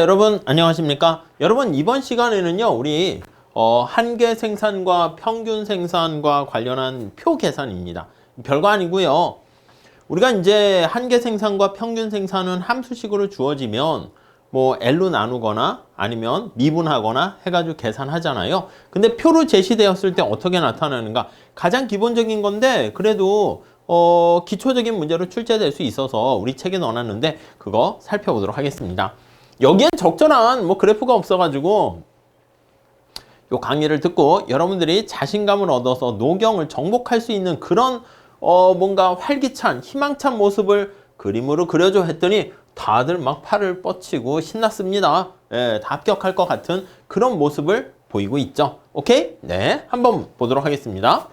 여러분 안녕하십니까? 여러분 이번 시간에는요 우리 어, 한계 생산과 평균 생산과 관련한 표 계산입니다. 별거 아니고요. 우리가 이제 한계 생산과 평균 생산은 함수식으로 주어지면 뭐 L로 나누거나 아니면 미분하거나 해가지고 계산하잖아요. 근데 표로 제시되었을 때 어떻게 나타나는가? 가장 기본적인 건데 그래도 어, 기초적인 문제로 출제될 수 있어서 우리 책에 넣어놨는데 그거 살펴보도록 하겠습니다. 여기엔 적절한 뭐 그래프가 없어가지고 요 강의를 듣고 여러분들이 자신감을 얻어서 노경을 정복할 수 있는 그런 어 뭔가 활기찬 희망찬 모습을 그림으로 그려줘 했더니 다들 막 팔을 뻗치고 신났습니다. 예, 다 합격할 것 같은 그런 모습을 보이고 있죠. 오케이? 네, 한번 보도록 하겠습니다.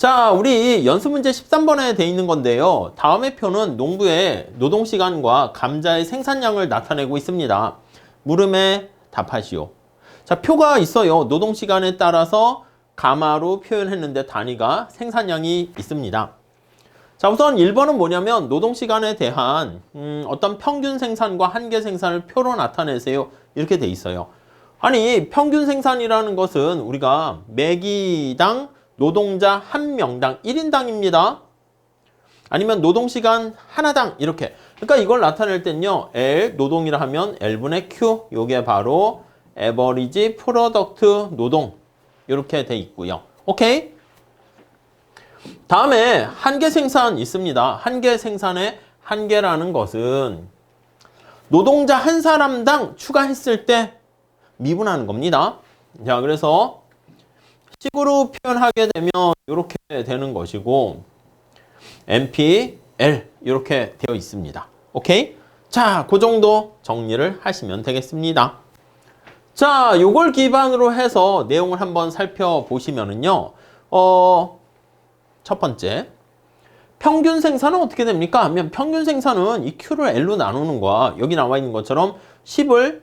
자, 우리 연습 문제 13번에 돼 있는 건데요. 다음의 표는 농부의 노동 시간과 감자의 생산량을 나타내고 있습니다. 물음에 답하시오. 자, 표가 있어요. 노동 시간에 따라서 가마로 표현했는데 단위가 생산량이 있습니다. 자, 우선 1번은 뭐냐면 노동 시간에 대한 음, 어떤 평균 생산과 한계 생산을 표로 나타내세요. 이렇게 돼 있어요. 아니, 평균 생산이라는 것은 우리가 매기당 노동자 한 명당 1인당입니다. 아니면 노동시간 하나당 이렇게. 그러니까 이걸 나타낼 땐요. L 노동이라 하면 L분의 Q 요게 바로 에버리지 프로덕트 노동 이렇게 돼 있고요. 오케이? 다음에 한계 생산 있습니다. 한계 생산의 한계라는 것은 노동자 한 사람당 추가했을 때 미분하는 겁니다. 자, 그래서 식으로 표현하게 되면 이렇게 되는 것이고 MPL 이렇게 되어 있습니다. 오케이? 자, 그 정도 정리를 하시면 되겠습니다. 자, 요걸 기반으로 해서 내용을 한번 살펴보시면은요. 어, 첫 번째. 평균 생산은 어떻게 됩니까? 하면 평균 생산은 이 Q를 L로 나누는 거야. 여기 나와 있는 것처럼 10을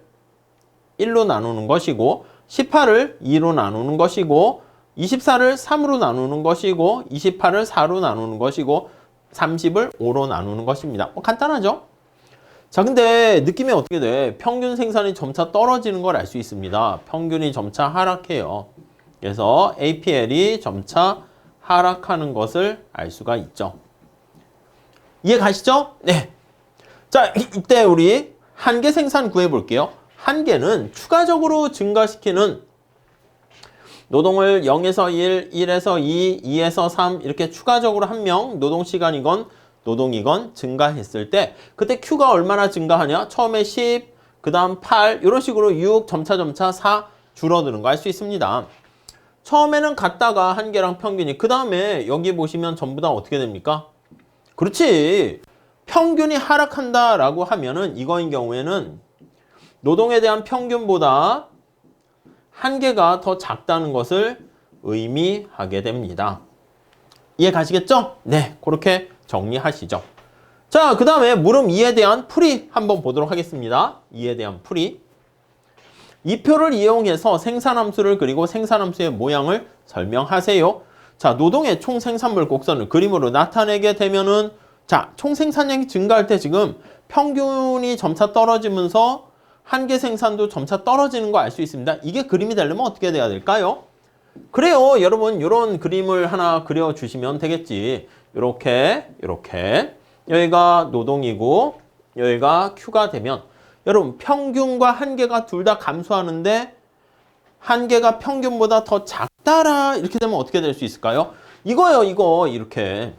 1로 나누는 것이고 18을 2로 나누는 것이고 24를 3으로 나누는 것이고 28을 4로 나누는 것이고 30을 5로 나누는 것입니다. 뭐 간단하죠? 자, 근데 느낌이 어떻게 돼? 평균 생산이 점차 떨어지는 걸 알 수 있습니다. 평균이 점차 하락해요. 그래서 APL이 점차 하락하는 것을 알 수가 있죠. 이해 가시죠? 네. 자, 이때 우리 한계 생산 구해 볼게요. 한계는 추가적으로 증가시키는 노동을 0에서 1, 1에서 2, 2에서 3 이렇게 추가적으로 한 명 노동 시간이건 노동이건 증가했을 때 그때 Q가 얼마나 증가하냐? 처음에 10, 그 다음 8 이런 식으로 6, 점차 점차 4 줄어드는 거 알 수 있습니다. 처음에는 같다가 한계랑 평균이 그 다음에 여기 보시면 전부 다 어떻게 됩니까? 그렇지. 평균이 하락한다라고 하면은 이거인 경우에는 노동에 대한 평균보다 한계가 더 작다는 것을 의미하게 됩니다. 이해 가시겠죠? 네, 그렇게 정리하시죠. 자, 그 다음에 물음 2에 대한 풀이 한번 보도록 하겠습니다. 2에 대한 풀이. 이 표를 이용해서 생산함수를 그리고 생산함수의 모양을 설명하세요. 자, 노동의 총 생산물 곡선을 그림으로 나타내게 되면은 자, 총 생산량이 증가할 때 지금 평균이 점차 떨어지면서 한계 생산도 점차 떨어지는 거 알 수 있습니다. 이게 그림이 되려면 어떻게 돼야 될까요? 그래요. 여러분 이런 그림을 하나 그려주시면 되겠지. 이렇게 이렇게 여기가 노동이고 여기가 Q가 되면 여러분 평균과 한계가 둘 다 감소하는데 한계가 평균보다 더 작다라 이렇게 되면 어떻게 될 수 있을까요? 이거요 이거 이렇게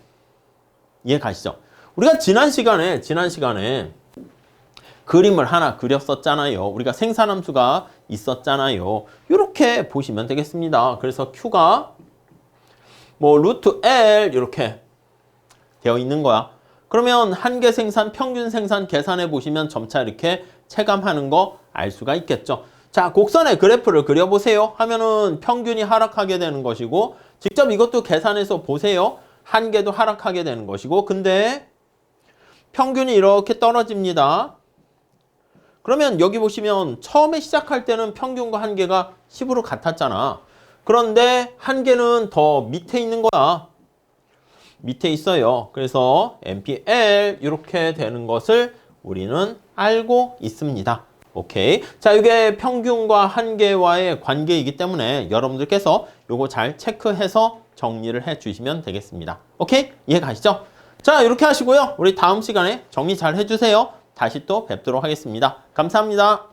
이해 가시죠? 우리가 지난 시간에 지난 시간에 그림을 하나 그렸었잖아요. 우리가 생산함수가 있었잖아요. 이렇게 보시면 되겠습니다. 그래서 Q가 뭐 루트 L 이렇게 되어 있는 거야. 그러면 한계 생산, 평균 생산 계산해 보시면 점차 이렇게 체감하는 거 알 수가 있겠죠. 자, 곡선의 그래프를 그려보세요. 하면은 평균이 하락하게 되는 것이고, 직접 이것도 계산해서 보세요. 한계도 하락하게 되는 것이고, 근데 평균이 이렇게 떨어집니다. 그러면 여기 보시면 처음에 시작할 때는 평균과 한계가 10으로 같았잖아. 그런데 한계는 더 밑에 있는 거야. 밑에 있어요. 그래서 MPL 이렇게 되는 것을 우리는 알고 있습니다. 오케이. 자, 이게 평균과 한계와의 관계이기 때문에 여러분들께서 이거 잘 체크해서 정리를 해 주시면 되겠습니다. 오케이? 이해 가시죠? 자, 이렇게 하시고요. 우리 다음 시간에 정리 잘 해주세요. 다시 또 뵙도록 하겠습니다. 감사합니다.